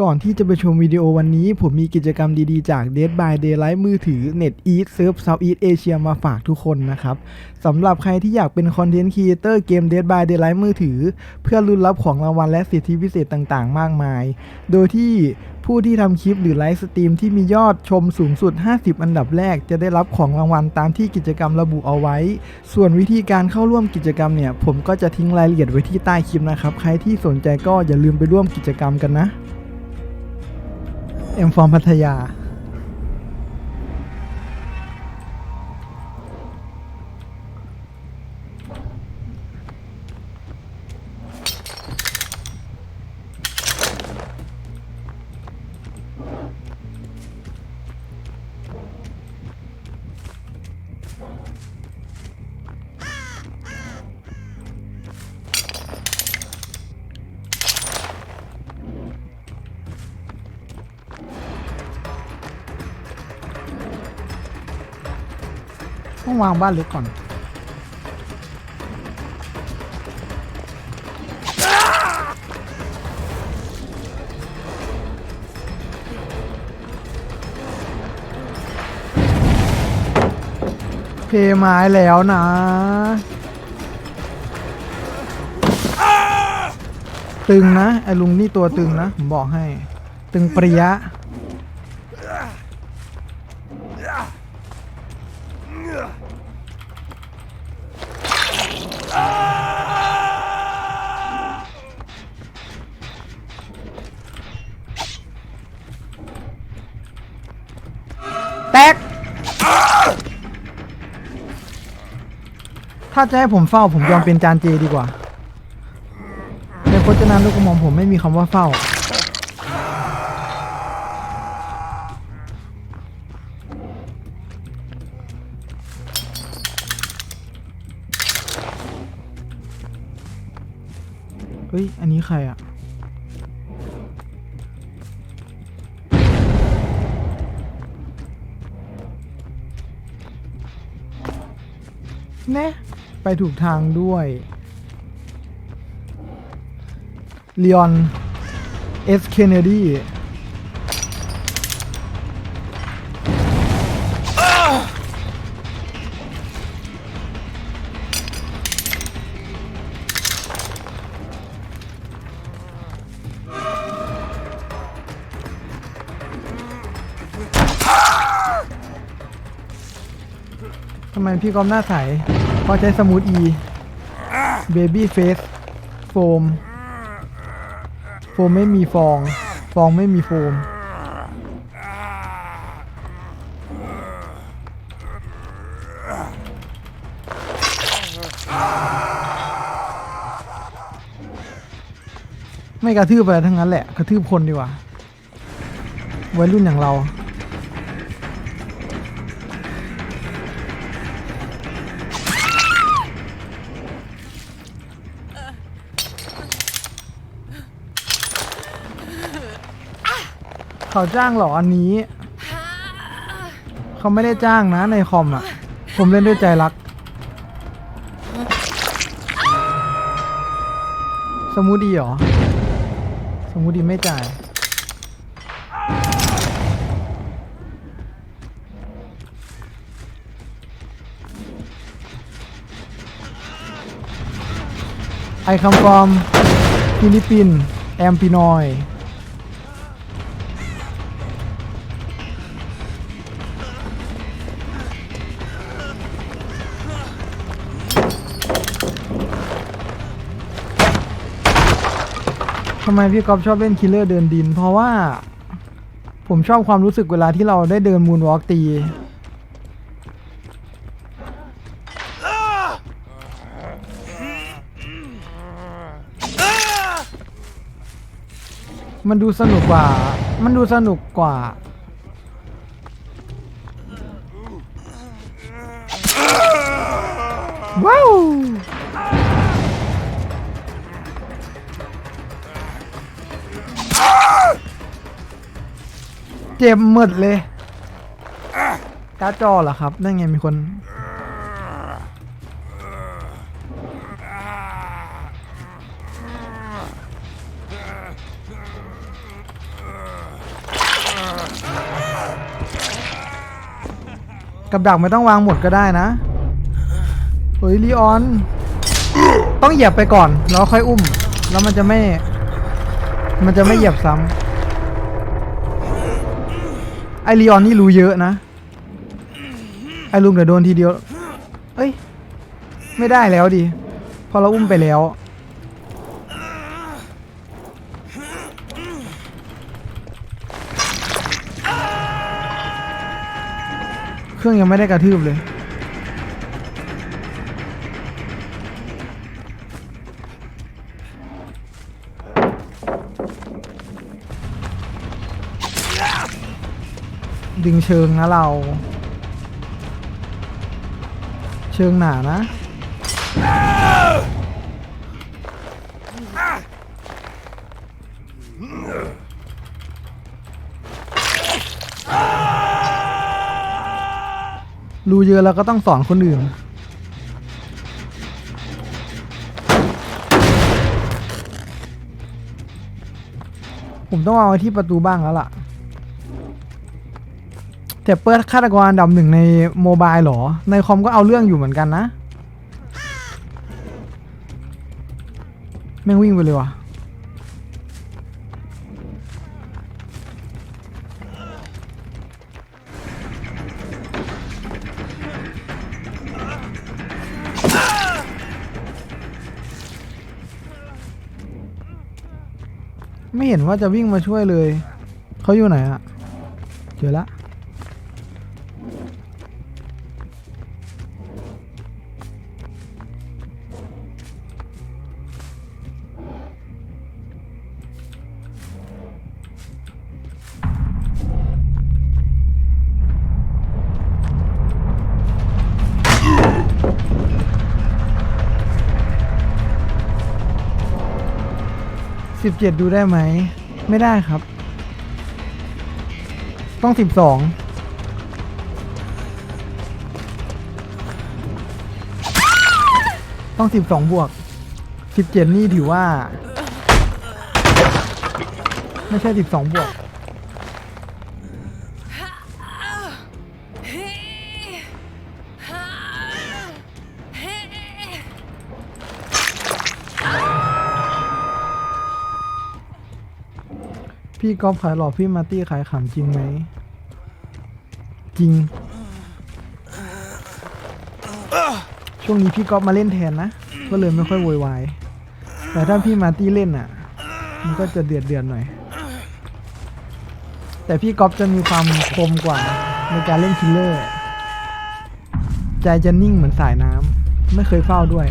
ก่อนที่จะไปชมวิดีโอวันนี้ ผมมีกิจกรรมดีๆจาก Dead by Daylight มือถือ Net Eat Surf Southeast Asia มาฝากทุกคนนะครับสำหรับใครที่อยากเป็นคอนเทนต์ครีเอเตอร์เกม Dead by Daylight มือถือ เพื่อลุ้นรับของรางวัลและสิทธิพิเศษต่างๆ มากมาย โดยที่ผู้ที่ทำคลิปหรือไลฟ์สตรีมที่มียอดชมสูงสุด 50 อันดับแรกจะได้รับของรางวัลตามที่กิจกรรมระบุเอาไว้ ส่วนวิธีการเข้าร่วมกิจกรรมเนี่ย ผมก็จะทิ้งรายละเอียดไว้ที่ใต้คลิปนะครับ ใครที่สนใจก็อย่าลืมไปร่วมกิจกรรมกันนะ เอ็มฟอร์มพัทยา ต้องวางบ้านเล็กก่อนเพไม้แล้วนะตึงนะไอ้ลุงนี่ตัวตึงนะผมบอกให้ ตึงปริยะ ถ้าจะให้ผมเฝ้าผมยอมเป็นจานเจดีกว่า ในพจนานุกรมของผมไม่มีคำว่าเฝ้า เฮ้ย อันนี้ใครอะ แนะ ไปถูกทางด้วยเล o อนเอสเคนเนดีทำไมพี่กอมหน้าใส เพราใช้สมูทอีเบบี้เฟสโฟม โฟมไม่มีฟอง ฟองไม่มีโฟม ไม่กระทืบอะไรทั้งนั้นแหละ กระทืบคนดีกว่าวัยรุ่นอย่างเรา เขาจ้างเหรออันนี้ เขาไม่ได้จ้างนะในคอมอะ ผมเล่นด้วยใจรัก สมูดีเหรอ สมูดีไม่จ่าย I come from ฟิลิปปินแอมปินอยำไมพี่ก๊อฟชอบเล่นคิลเลอร์เดินดิน เพราะว่า ผมชอบความรู้สึกเวลาที่เราได้เดินมูนวอล์กตี มันดูสนุกกว่า มันดูสนุกกว่า ว้าว เจ็บหมดเลยกาจอเหรอครับ นั่นไงมีคน กับดักไม่ต้องวางหมดก็ได้นะ เฮ้ยลีออน ต้องเหยียบไปก่อน แล้วค่อยอุ้ม แล้วมันจะไม่ มันจะไม่เหยียบซ้ำ ไอรีออนนี่รู้เยอะนะ ไอลุงเดี๋ยวโดนทีเดียว เอ้ย ไม่ได้แล้วดิ พอเราอุ้มไปแล้ว เครื่องยังไม่ได้กระทืบเลย ดึงเชิงนะเรา เชิงหนานะรู้เยอะแล้วก็ต้องสอนคนอื่น ผมต้องเอาไว้ที่ประตูบ้างแล้วล่ะ แต่เปิดฆาตกรอันดับหนึ่งในโมบายหรอ ในคอมก็เอาเรื่องอยู่เหมือนกันนะ แม่งวิ่งไปเลยว่ะไม่เห็นว่าจะวิ่งมาช่วยเลย เขาอยู่ไหนอะเจอละ สิบเจ็ดดูได้ไหม ไม่ได้ครับ ต้องสิบสองต้องสิบสองบวกสิบเจ็ดนี่ถือว่า ไม่ใช่สิบสองบวก พี่ก๊อฟขายหลอกพี่มาร์ตี้ขายขำจริงไหม จริง ช่วงนี้พี่ก๊อฟมาเล่นแทนนะ ก็เลยไม่ค่อยโวยวาย แต่ถ้าพี่มาร์ตี้เล่นอะ มันก็จะเดือดเดือดหน่อย แต่พี่ก๊อฟจะมีความคมกว่าในการเล่นคิลเลอร์ ใจจะนิ่งเหมือนสายน้ำ ไม่เคยเฝ้าด้วย